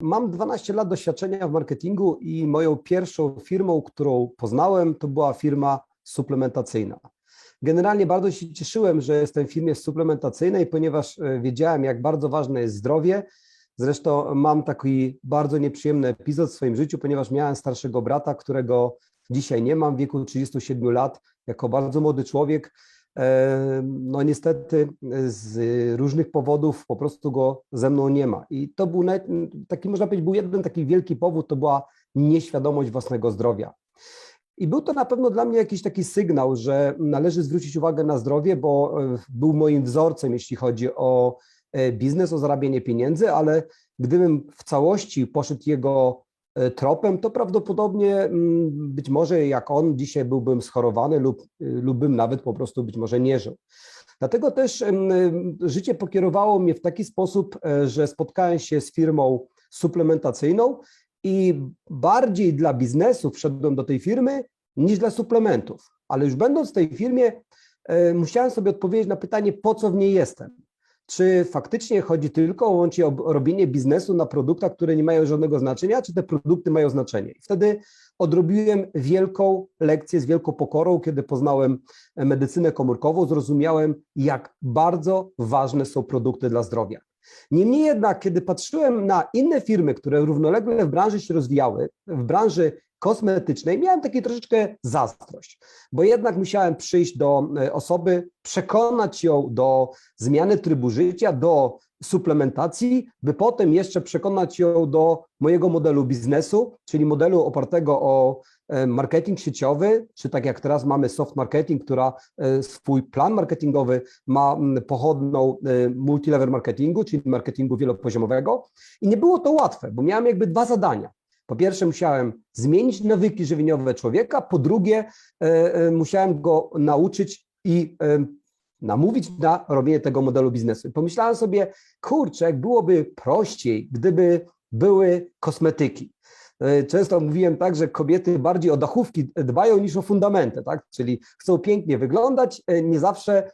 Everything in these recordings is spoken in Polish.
Mam 12 lat doświadczenia w marketingu i moją pierwszą firmą, którą poznałem, to była firma suplementacyjna. Generalnie bardzo się cieszyłem, że jestem w firmie suplementacyjnej, ponieważ e, wiedziałem, jak bardzo ważne jest zdrowie. Zresztą mam taki bardzo nieprzyjemny epizod w swoim życiu, ponieważ miałem starszego brata, którego dzisiaj nie mam w wieku 37 lat. Jako bardzo młody człowiek no niestety z różnych powodów po prostu go ze mną nie ma. I to był taki, można powiedzieć, był jeden taki wielki powód, to była nieświadomość własnego zdrowia. I był to na pewno dla mnie jakiś taki sygnał, że należy zwrócić uwagę na zdrowie, bo e, był moim wzorcem, jeśli chodzi o e, biznes, o zarabianie pieniędzy, ale gdybym w całości poszedł jego E, tropem, to prawdopodobnie mm, być może jak on dzisiaj byłbym schorowany lub, y, lub bym nawet po prostu być może nie żył. Dlatego też życie pokierowało mnie w taki sposób, e, że spotkałem się z firmą suplementacyjną i bardziej dla biznesu wszedłem do tej firmy niż dla suplementów. Ale już będąc w tej firmie, e, musiałem sobie odpowiedzieć na pytanie, po co w niej jestem czy faktycznie chodzi tylko o robienie biznesu na produktach, które nie mają żadnego znaczenia, czy te produkty mają znaczenie. I wtedy odrobiłem wielką lekcję z wielką pokorą, kiedy poznałem medycynę komórkową, zrozumiałem, jak bardzo ważne są produkty dla zdrowia. Niemniej jednak, kiedy patrzyłem na inne firmy, które równolegle w branży się rozwijały, w branży kosmetycznej, miałem taki troszeczkę zazdrość, bo jednak musiałem przyjść do e, osoby, przekonać ją do zmiany trybu życia, do suplementacji, by potem jeszcze przekonać ją do mojego modelu biznesu, czyli modelu opartego o e, marketing sieciowy, czy tak jak teraz mamy soft marketing, która e, swój plan marketingowy ma pochodną multilevel marketingu, czyli marketingu wielopoziomowego. I nie było to łatwe, bo miałem jakby dwa zadania. Po pierwsze, musiałem zmienić nawyki żywieniowe człowieka, po drugie, e, e, musiałem go nauczyć i e, namówić na robienie tego modelu biznesu. pomyślałem sobie, kurczę, byłoby prościej, gdyby były kosmetyki. Często mówiłem tak, że kobiety bardziej o dachówki dbają niż o fundamenty, tak? Czyli chcą pięknie wyglądać, nie zawsze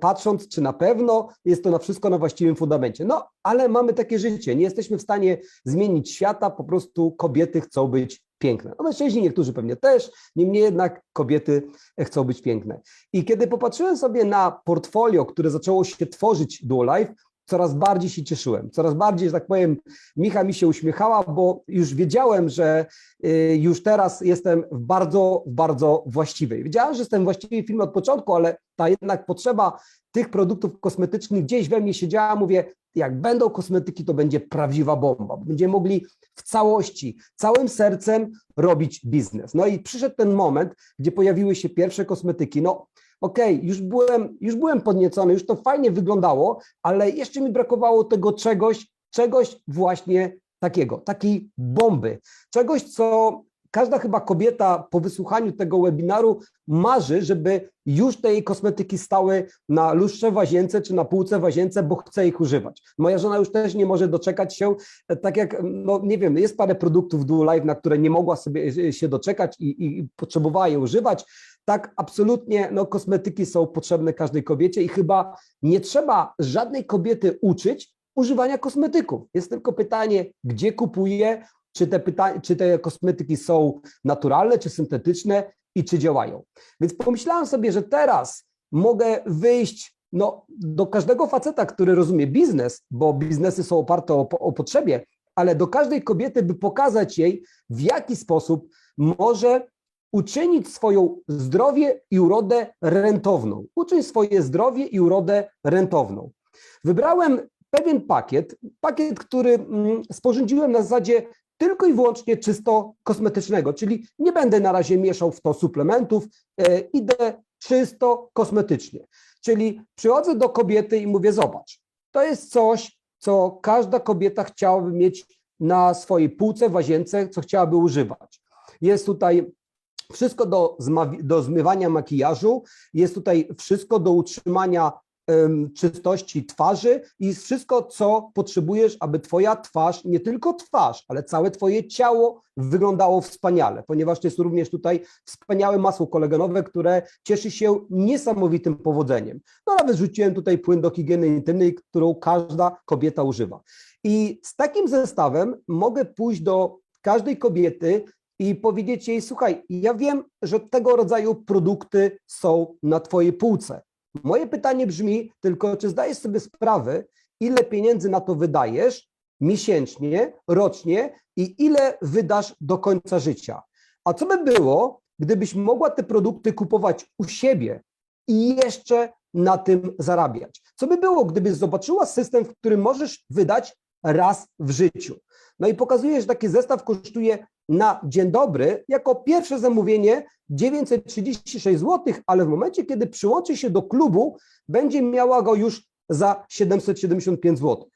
patrząc, czy na pewno jest to na wszystko na właściwym fundamencie. No, ale mamy takie życie, nie jesteśmy w stanie zmienić świata, po prostu kobiety chcą być piękne. No mężczyźni niektórzy pewnie też, niemniej jednak kobiety chcą być piękne. I kiedy popatrzyłem sobie na portfolio, które zaczęło się tworzyć Duo Life, coraz bardziej się cieszyłem, coraz bardziej, że tak powiem, Micha mi się uśmiechała, bo już wiedziałem, że y, już teraz jestem w bardzo, bardzo właściwej. Wiedziałem, że jestem właściwy film od początku, ale ta jednak potrzeba tych produktów kosmetycznych gdzieś we mnie siedziała, mówię, jak będą kosmetyki, to będzie prawdziwa bomba. Będziemy mogli w całości, całym sercem robić biznes. No i przyszedł ten moment, gdzie pojawiły się pierwsze kosmetyki. No, okej, okay, już, byłem, już byłem podniecony, już to fajnie wyglądało, ale jeszcze mi brakowało tego czegoś, czegoś właśnie takiego, takiej bomby, czegoś, co każda chyba kobieta po wysłuchaniu tego webinaru marzy, żeby już te jej kosmetyki stały na lustrze w łazience czy na półce w łazience, bo chce ich używać. Moja żona już też nie może doczekać się, tak jak, no nie wiem, jest parę produktów Duo Life, na które nie mogła sobie się doczekać i, i potrzebowała je używać, tak, absolutnie, no, kosmetyki są potrzebne każdej kobiecie i chyba nie trzeba żadnej kobiety uczyć używania kosmetyków. Jest tylko pytanie, gdzie kupuje, czy te, pyta- czy te kosmetyki są naturalne, czy syntetyczne i czy działają. Więc pomyślałem sobie, że teraz mogę wyjść no, do każdego faceta, który rozumie biznes, bo biznesy są oparte o, o potrzebie, ale do każdej kobiety, by pokazać jej, w jaki sposób może uczynić swoją zdrowie i urodę rentowną. Uczyć swoje zdrowie i urodę rentowną. Wybrałem pewien pakiet, pakiet, który mm, sporządziłem na zasadzie tylko i wyłącznie czysto kosmetycznego, czyli nie będę na razie mieszał w to suplementów, e, idę czysto kosmetycznie. Czyli przychodzę do kobiety i mówię: Zobacz, to jest coś, co każda kobieta chciałaby mieć na swojej półce w łazience, co chciałaby używać. Jest tutaj wszystko do, do zmywania makijażu, jest tutaj wszystko do utrzymania czystości twarzy i wszystko, co potrzebujesz, aby Twoja twarz, nie tylko twarz, ale całe Twoje ciało wyglądało wspaniale, ponieważ jest również tutaj wspaniałe masło kolegenowe, które cieszy się niesamowitym powodzeniem. No nawet rzuciłem tutaj płyn do higieny intymnej, którą każda kobieta używa. I z takim zestawem mogę pójść do każdej kobiety i powiedzieć jej: Słuchaj, ja wiem, że tego rodzaju produkty są na Twojej półce. Moje pytanie brzmi tylko, czy zdajesz sobie sprawę, ile pieniędzy na to wydajesz miesięcznie, rocznie i ile wydasz do końca życia? A co by było, gdybyś mogła te produkty kupować u siebie i jeszcze na tym zarabiać? Co by było, gdybyś zobaczyła system, w którym możesz wydać raz w życiu? No i pokazuje, że taki zestaw kosztuje na dzień dobry, jako pierwsze zamówienie 936 zł, ale w momencie, kiedy przyłączy się do klubu, będzie miała go już za 775 zł.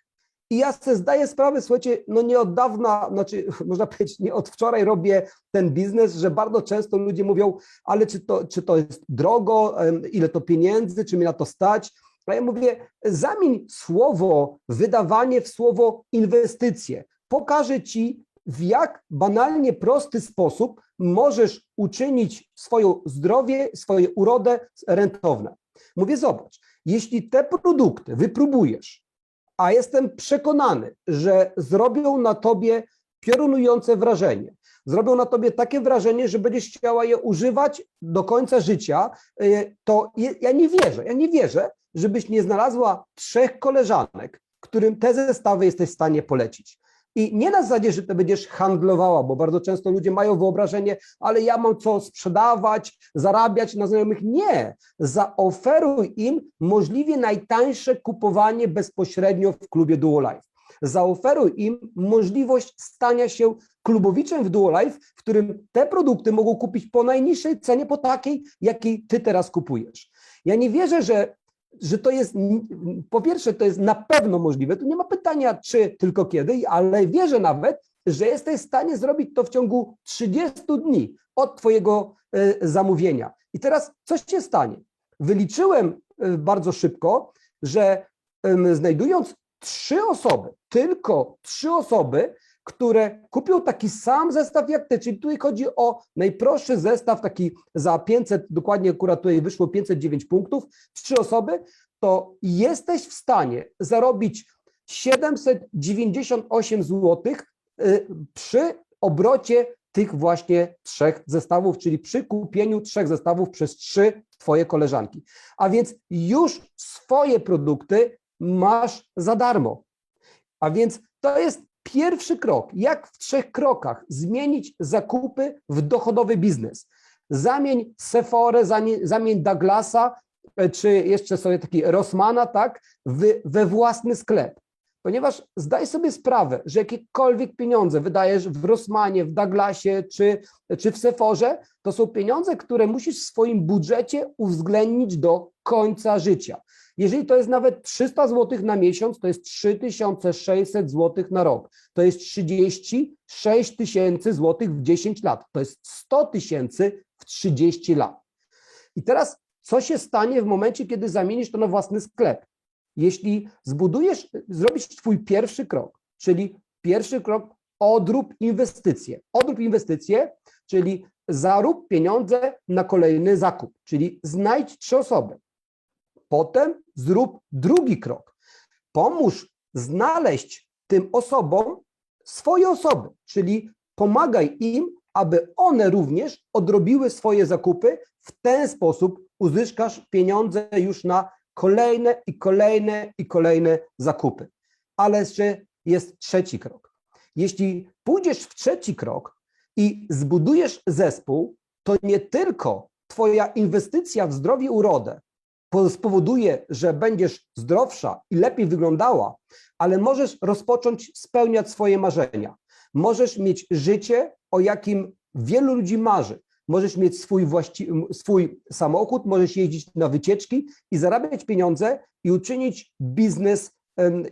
I ja sobie zdaję sprawę, słuchajcie, no nie od dawna, znaczy można powiedzieć, nie od wczoraj robię ten biznes, że bardzo często ludzie mówią, ale czy to, czy to jest drogo, ile to pieniędzy, czy mi na to stać? A ja mówię, zamień słowo wydawanie w słowo inwestycje. Pokażę ci, w jak banalnie prosty sposób możesz uczynić swoje zdrowie, swoje urodę rentowne. Mówię, zobacz, jeśli te produkty wypróbujesz, a jestem przekonany, że zrobią na tobie piorunujące wrażenie, zrobią na tobie takie wrażenie, że będziesz chciała je używać do końca życia, y, to ja nie wierzę, ja nie wierzę, żebyś nie znalazła trzech koleżanek, którym te zestawy jesteś w stanie polecić. I nie na zasadzie, że to będziesz handlowała, bo bardzo często ludzie mają wyobrażenie, ale ja mam co sprzedawać, zarabiać na znajomych. Nie. Zaoferuj im możliwie najtańsze kupowanie bezpośrednio w klubie Duolife. Zaoferuj im możliwość stania się klubowiczem w Duolife, w którym te produkty mogą kupić po najniższej cenie, po takiej, jakiej ty teraz kupujesz. Ja nie wierzę, że że to jest, po pierwsze, to jest na pewno możliwe. Tu nie ma pytania, czy tylko kiedy, ale wierzę nawet, że jesteś w stanie zrobić to w ciągu 30 dni od Twojego e, zamówienia. I teraz coś się stanie. Wyliczyłem e, bardzo szybko, że znajdując trzy osoby, tylko trzy osoby, które kupią taki sam zestaw jak ty, czyli tutaj chodzi o najprostszy zestaw, taki za 500, dokładnie akurat tutaj wyszło 509 punktów, trzy osoby, to jesteś w stanie zarobić 798 zł y, przy obrocie tych właśnie trzech zestawów, czyli przy kupieniu trzech zestawów przez trzy Twoje koleżanki. A więc już swoje produkty masz za darmo. A więc to jest Pierwszy krok, jak w trzech krokach zmienić zakupy w dochodowy biznes. Zamień Sephora, zamień Douglasa, e, czy jeszcze sobie taki Rossmana, tak, we własny sklep. Ponieważ zdaj sobie sprawę, że jakiekolwiek pieniądze wydajesz w Rossmanie, w Douglasie czy, czy w Sephorze, to są pieniądze, które musisz w swoim budżecie uwzględnić do końca życia. Jeżeli to jest nawet 300 zł na miesiąc, to jest 3600 zł na rok. To jest 36 tysięcy złotych w 10 lat. To jest 100 tysięcy w 30 lat. I teraz co się stanie w momencie, kiedy zamienisz to na własny sklep? Jeśli zbudujesz, zrobisz twój pierwszy krok, czyli pierwszy krok odrób inwestycje. Odrób inwestycje, czyli zarób pieniądze na kolejny zakup, czyli znajdź trzy osoby. Potem zrób drugi krok. Pomóż znaleźć tym osobom swoje osoby, czyli pomagaj im, aby one również odrobiły swoje zakupy. W ten sposób uzyskasz pieniądze już na kolejne i kolejne i kolejne zakupy. Ale jeszcze jest trzeci krok. Jeśli pójdziesz w trzeci krok i zbudujesz zespół, to nie tylko Twoja inwestycja w zdrowie urodę spowoduje, że będziesz zdrowsza i lepiej wyglądała, ale możesz rozpocząć spełniać swoje marzenia. Możesz mieć życie, o jakim wielu ludzi marzy. Możesz mieć swój, swój samochód, możesz jeździć na wycieczki i zarabiać pieniądze i uczynić biznes,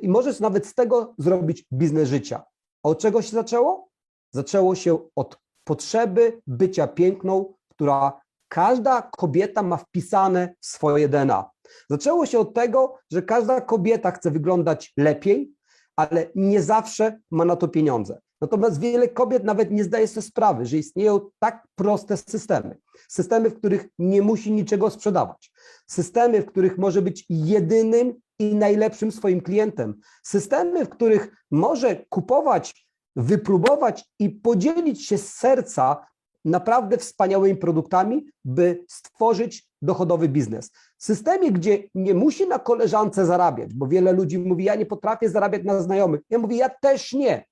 i możesz nawet z tego zrobić biznes życia. Od czego się zaczęło? Zaczęło się od potrzeby bycia piękną, która każda kobieta ma wpisane w swoje DNA. Zaczęło się od tego, że każda kobieta chce wyglądać lepiej, ale nie zawsze ma na to pieniądze. Natomiast wiele kobiet nawet nie zdaje sobie sprawy, że istnieją tak proste systemy. Systemy, w których nie musi niczego sprzedawać. Systemy, w których może być jedynym i najlepszym swoim klientem. Systemy, w których może kupować, wypróbować i podzielić się z serca naprawdę wspaniałymi produktami, by stworzyć dochodowy biznes. Systemie, gdzie nie musi na koleżance zarabiać, bo wiele ludzi mówi, ja nie potrafię zarabiać na znajomych. Ja mówię, ja też nie.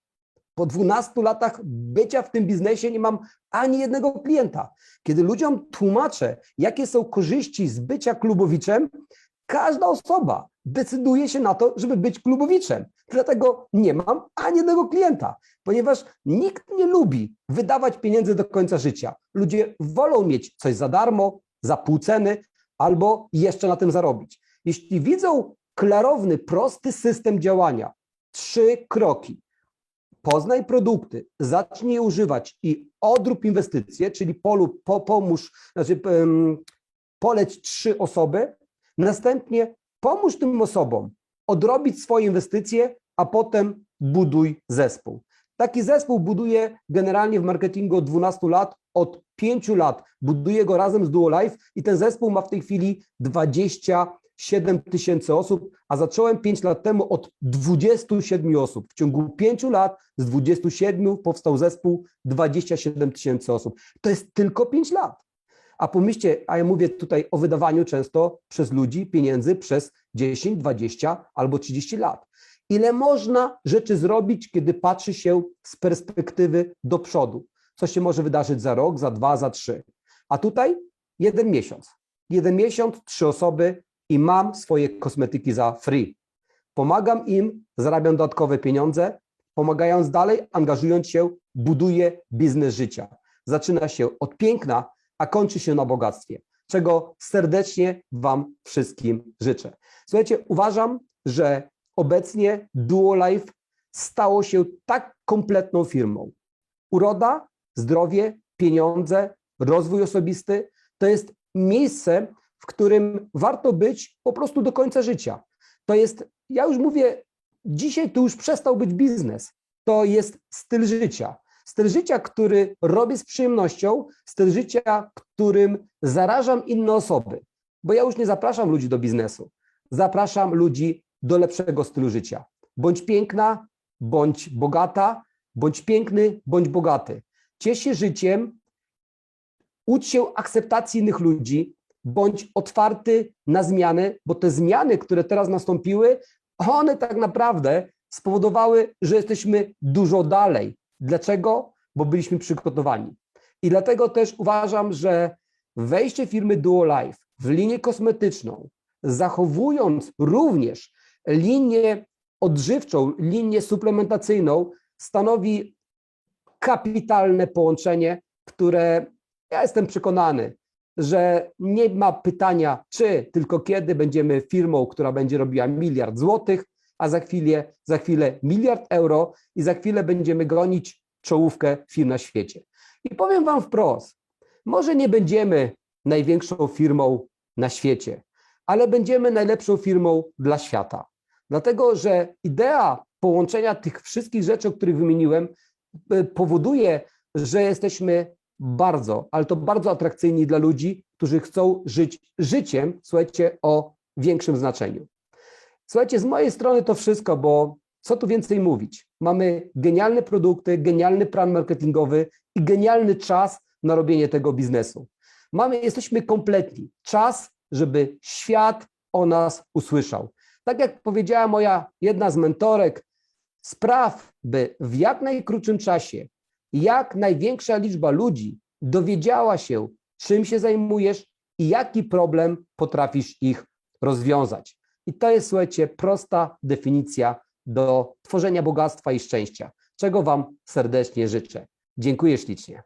Po 12 latach bycia w tym biznesie nie mam ani jednego klienta. Kiedy ludziom tłumaczę, jakie są korzyści z bycia klubowiczem, każda osoba decyduje się na to, żeby być klubowiczem. Dlatego nie mam ani jednego klienta, ponieważ nikt nie lubi wydawać pieniędzy do końca życia. Ludzie wolą mieć coś za darmo, za pół ceny, albo jeszcze na tym zarobić. Jeśli widzą klarowny, prosty system działania, trzy kroki, poznaj produkty, zacznij je używać i odrób inwestycje, czyli polu, po, pomóż, znaczy poleć trzy osoby, następnie pomóż tym osobom odrobić swoje inwestycje, a potem buduj zespół. Taki zespół buduje generalnie w marketingu od 12 lat, od 5 lat buduje go razem z Duolife i ten zespół ma w tej chwili 27 tysięcy osób, a zacząłem 5 lat temu od 27 osób. W ciągu 5 lat z 27 powstał zespół 27 tysięcy osób. To jest tylko 5 lat. A pomyślcie, a ja mówię tutaj o wydawaniu często przez ludzi pieniędzy przez 10, 20 albo 30 lat. Ile można rzeczy zrobić, kiedy patrzy się z perspektywy do przodu? Co się może wydarzyć za rok, za dwa, za trzy? A tutaj jeden miesiąc. Jeden miesiąc, trzy osoby i mam swoje kosmetyki za free. Pomagam im, zarabiam dodatkowe pieniądze, pomagając dalej, angażując się, buduję biznes życia. Zaczyna się od piękna, a kończy się na bogactwie, czego serdecznie Wam wszystkim życzę. Słuchajcie, uważam, że obecnie Duolife stało się tak kompletną firmą. Uroda, zdrowie, pieniądze, rozwój osobisty to jest miejsce, w którym warto być po prostu do końca życia. To jest, ja już mówię, dzisiaj to już przestał być biznes. To jest styl życia. Styl życia, który robię z przyjemnością, styl życia, którym zarażam inne osoby. Bo ja już nie zapraszam ludzi do biznesu. Zapraszam ludzi do lepszego stylu życia. Bądź piękna, bądź bogata, bądź piękny, bądź bogaty. Ciesz się życiem, ucz się akceptacji innych ludzi, bądź otwarty na zmiany, bo te zmiany, które teraz nastąpiły, one tak naprawdę spowodowały, że jesteśmy dużo dalej. Dlaczego? Bo byliśmy przygotowani. I dlatego też uważam, że wejście firmy Duolife w linię kosmetyczną, zachowując również linię odżywczą, linię suplementacyjną, stanowi kapitalne połączenie, które ja jestem przekonany, że nie ma pytania, czy, tylko kiedy będziemy firmą, która będzie robiła miliard złotych, a za chwilę, za chwilę miliard euro i za chwilę będziemy gonić czołówkę firm na świecie. I powiem Wam wprost, może nie będziemy największą firmą na świecie, ale będziemy najlepszą firmą dla świata. Dlatego, że idea połączenia tych wszystkich rzeczy, o których wymieniłem, e, powoduje, że jesteśmy bardzo, ale to bardzo atrakcyjni dla ludzi, którzy chcą żyć życiem, słuchajcie, o większym znaczeniu. Słuchajcie, z mojej strony to wszystko, bo co tu więcej mówić? Mamy genialne produkty, genialny plan marketingowy i genialny czas na robienie tego biznesu. Mamy, jesteśmy kompletni. Czas, żeby świat o nas usłyszał. Tak jak powiedziała moja jedna z mentorek, spraw, by w jak najkrótszym czasie jak największa liczba ludzi dowiedziała się, czym się zajmujesz i jaki problem potrafisz ich rozwiązać. I to jest, słuchajcie, prosta definicja do tworzenia bogactwa i szczęścia, czego Wam serdecznie życzę. Dziękuję ślicznie.